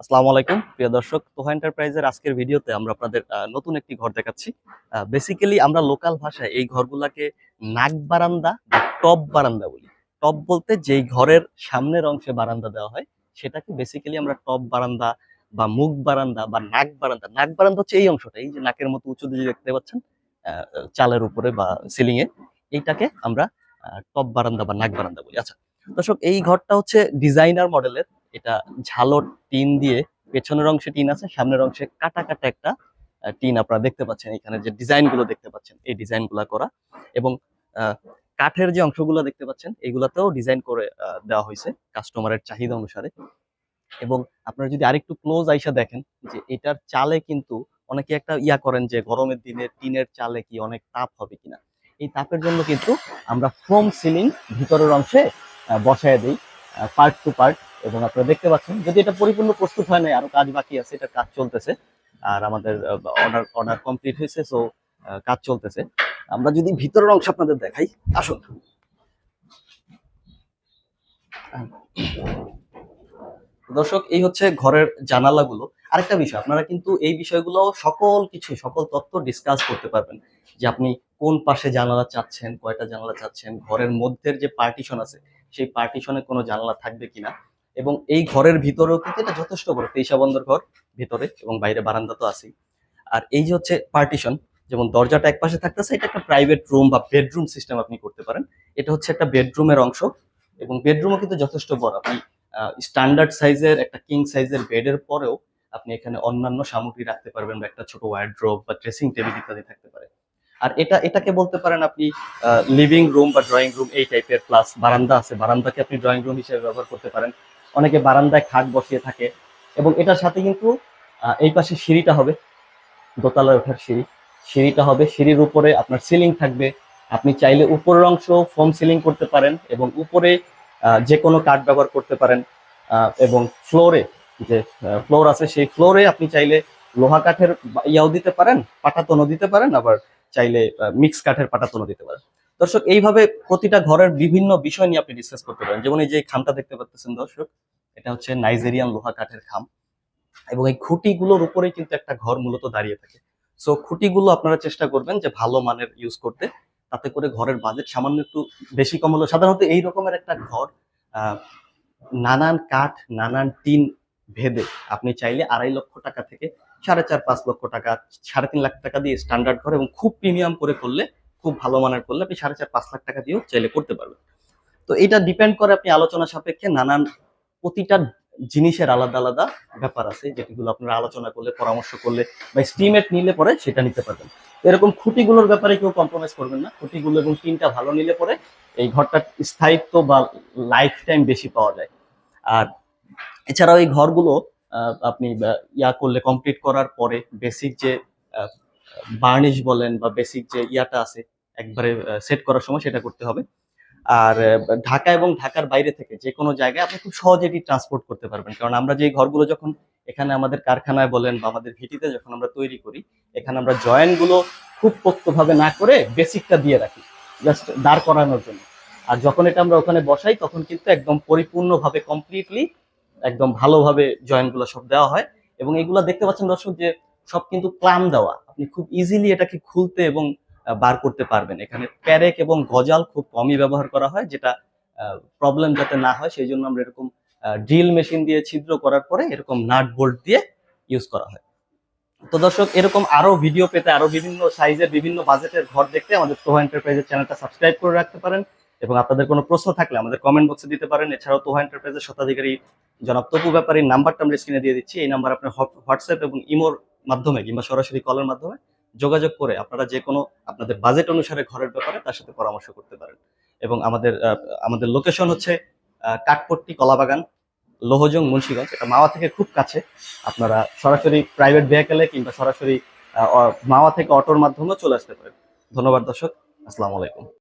আসসালামু আলাইকুম। প্রিয় দর্শক, তোহা এন্টারপ্রাইজের আজকের ভিডিওতে আমরা আপনাদের নতুন একটি ঘর দেখাচ্ছি। বেসিক্যালি আমরা লোকাল ভাষায় এই ঘরগুলাকে নাক বারান্দা টপ বারান্দা বলি। টপ বলতে যেই ঘরের সামনের অংশে বারান্দা দেওয়া হয়, সেটাকে বেসিক্যালি আমরা টপ বারান্দা বা মুখ বারান্দা বা নাক বারান্দা নাক বারান্দা হচ্ছে এই অংশটা, এই যে নাকের মতো উঁচু দিয়ে দেখতে পাচ্ছেন চালের উপরে বা সিলিং এ এইটাকে আমরা টপ বারান্দা বা নাক বারান্দা বলি। আচ্ছা দর্শক, এই ঘরটা হচ্ছে ডিজাইনার মডেলের এটা ঝালর টিন দিয়ে পেছনের অংশে টিন আছে, সামনের অংশে কাটা কাটা একটা টিন আপনারা দেখতে পাচ্ছেন এখানে, যে ডিজাইনগুলো দেখতে পাচ্ছেন, এই ডিজাইনগুলা করা। এবং কাঠের যে অংশগুলো দেখতে পাচ্ছেন, এগুলাতেও ডিজাইন করে দেওয়া হয়েছে কাস্টমারের চাহিদা অনুসারে। এবং আপনারা যদি আরেকটু ক্লোজ আইসা দেখেন, যে এটার চালে কিন্তু অনেকে একটা ইয়া করেন যে গরমের দিনে টিনের চালে কি অনেক তাপ হবে কিনা? এই তাপের জন্য কিন্তু আমরা ফোম সিলিং ভিতরের অংশে বসায় দিই পার্ট টু পার্ট এবং আপনারা দেখতে পাচ্ছেন, যদি এটা পরিপূর্ণ প্রস্তুত হয় নাই, আরও কাজ বাকি আছে, এটা কাজ চলতেছে। আর আমাদের অর্ডার অর্ডার কমপ্লিট হয়েছে সো কাজ চলতেছে। আমরা যদি ভিতরের অংশ আপনাদের দেখাই, আসুন। দর্শক, এই হচ্ছে ঘরের জানালাগুলো। আরেকটা বিষয়, আপনারা কিন্তু এই বিষয়গুলো সকল কিছু, সকল তথ্য ডিসকাস করতে পারবেন যে আপনি কোন পাশে জানালা চাচ্ছেন, কয়টা জানালা চাচ্ছেন, ঘরের মধ্যের যে পার্টিশন আছে, সেই পার্টিশনে কোনো জানালা থাকবে কিনা। এবং এই ঘরের ভিতরেও কিন্তু এটা যথেষ্ট বড় তেইশা বন্দর ঘর ভিতরে এবং বাইরে বারান্দা তো আছেই। আর এই যে হচ্ছে পার্টিশন যেমন দরজাটা এক পাশে থাকতেছে, এটা একটা প্রাইভেট রুম বা বেডরুম সিস্টেম আপনি করতে পারেন। এটা হচ্ছে একটা বেডরুমের অংশ এবং বেডরুমও কিন্তু যথেষ্ট বড়। আপনি স্ট্যান্ডার্ড সাইজের একটা কিং সাইজের বেডের পরেও আপনি এখানে অন্যান্য সামগ্রী রাখতে পারবেন বা একটা ছোট ওয়ার্ড্রোব বা ড্রেসিং টেবিল ইত্যাদি থাকতে পারে। আর এটা, এটাকে বলতে পারেন আপনি লিভিং রুম বা ড্রয়িং রুম এই টাইপের প্লাস বারান্দা আছে। বারান্দাকে আপনি ড্রয়িং রুম হিসেবে ব্যবহার করতে পারেন। অনেকে বারান্দায় খাট বসিয়ে থাকে। এবং এটার সাথে কিন্তু এই পাশে সিঁড়িটা হবে, দোতলায় ওঠার সিঁড়ি। সিঁড়িটা হবে, সিঁড়ির উপরে আপনার সিলিং থাকবে। আপনি চাইলে উপরের অংশ ফোম সিলিং করতে পারেন এবং উপরে যে কোনো কাঠ ব্যবহার করতে পারেন। এবং ফ্লোরে যে ফ্লোর আছে সেই ফ্লোরে আপনি চাইলে লোহা কাঠের ইয়াও দিতে পারেন, পাটাতনও দিতে পারেন, আবার চাইলে মিক্স কাঠের পাটাতনও দিতে পারেন। দর্শক, এইভাবে প্রতিটা ঘরের বিভিন্ন বিষয় নিয়ে আপনি ডিসকাস করতে পারেন। যেমন এই যে খামটা দেখতে পাচ্ছেন দর্শক, এটা হচ্ছে নাইজেরিয়ান লোহা কাঠের খাম এবং এই খুঁটিগুলোর উপরেই কিন্তু একটা ঘর মূলত দাঁড়িয়ে থাকে। সো খুঁটিগুলো আপনারা চেষ্টা করবেন যে ভালো মানের ইউজ করতে, তাতে করে ঘরের বাজেট সামান্য একটু বেশি কম হলো সাধারণত এই রকমের একটা ঘর নানান কাঠ, নানান টিন ভেদে আপনি চাইলে আড়াই লক্ষ টাকা থেকে সাড়ে চার পাঁচ লক্ষ টাকা, সাড়ে তিন লাখ টাকা দিয়ে স্ট্যান্ডার্ড ঘর এবং খুব প্রিমিয়াম করে করলে খুব ভালো মানের করলে আপনি সাড়ে চার, পাঁচ লাখ টাকা দিয়েও চাইলে করতে পারবেন। তো এটা ডিপেন্ড করে আপনি আলোচনা সাপেক্ষে নানান প্রতিটা জিনিসের আলাদা আলাদা ব্যাপার আছে, যেগুলো আপনারা আলোচনা করলে, পরামর্শ করলে বা স্টিমেট নিলে পরে সেটা নিতে পারবেন। এরকম খুঁটিগুলোর ব্যাপারে কেউ কম্প্রোমাইজ করবেন না। খুঁটিগুলো এবং টিনটা ভালো নিলে পরে এই ঘরটার স্থায়িত্ব বা লাইফ টাইম বেশি পাওয়া যায়। আর এছাড়াও এই ঘরগুলো আপনি ইয়া করলে কমপ্লিট করার পরে বেসিক যে বার্নিশ বলেন বা বেসিক যে ইয়াটা আছে, একবারে সেট করার সময় সেটা করতে হবে। আর ঢাকা এবং ঢাকার বাইরে থেকে যে কোনো জায়গায় আপনি খুব সহজে এটি ট্রান্সপোর্ট করতে পারবেন। কারণ আমরা যে ঘরগুলো যখন এখানে আমাদের কারখানায় বলেন বা আমাদের ভিটিতে যখন আমরা তৈরি করি, এখানে আমরা জয়েন্টগুলো খুব পোক্তভাবে না করে বেসিকটা দিয়ে রাখি জাস্ট দাঁড় করানোর জন্য। আর যখন এটা আমরা ওখানে বসাই, তখন কিন্তু একদম পরিপূর্ণভাবে কমপ্লিটলি একদম ভালোভাবে জয়েন্টগুলো সব দেওয়া হয়। এবং এগুলো দেখতে পাচ্ছেন দর্শক যে সব কিন্তু ক্লাম দেওয়া। আপনি খুব ইজিলি এটাকে খুলতে এবং বার করতে পারবেন। এখানে প্যারেক এবং গজাল খুব কমই ব্যবহার করা হয়, যেটা প্রবলেম যাতে না হয় সেই জন্য আমরা এরকম ড্রিল মেশিন দিয়ে ছিদ্র করার পরে এরকম নাট বোল্ট দিয়ে ইউজ করা হয়। তো দর্শক, এরকম আরও ভিডিও পেতে আরও বিভিন্ন সাইজের বিভিন্ন বাজেটের ঘর দেখতে আমাদের তোহা এন্টারপ্রাইজের চ্যানেলটা সাবস্ক্রাইব করে রাখতে পারেন এবং আপনাদের কোনো প্রশ্ন থাকলে আমাদের কমেন্ট বক্সে দিতে পারেন। এছাড়াও তোহা এন্টারপ্রাইজের শতাধিকারী জনাব তপু ব্যাপারীর নাম্বারটা আমরা স্ক্রিনে দিয়ে দিচ্ছি। এই নাম্বার আপনার হোয়াটসঅ্যাপ এবং ইমোর মাধ্যমে কিংবা সরাসরি কলের মাধ্যমে যোগাযোগ করে আপনারা যে কোনো আপনাদের বাজেট অনুসারে ঘরের ব্যাপারে তার সাথে পরামর্শ করতে পারেন। এবং আমাদের আমাদের লোকেশন হচ্ছে কাঠপট্টি কলাবাগান, লোহজং মুন্সিগঞ্জ। এটা মাওয়া থেকে খুব কাছে। আপনারা সরাসরি প্রাইভেট ভেহিকেলে কিংবা সরাসরি মাওয়া থেকে অটোর মাধ্যমেও চলে আসতে পারেন। ধন্যবাদ দর্শক। আসসালামু আলাইকুম।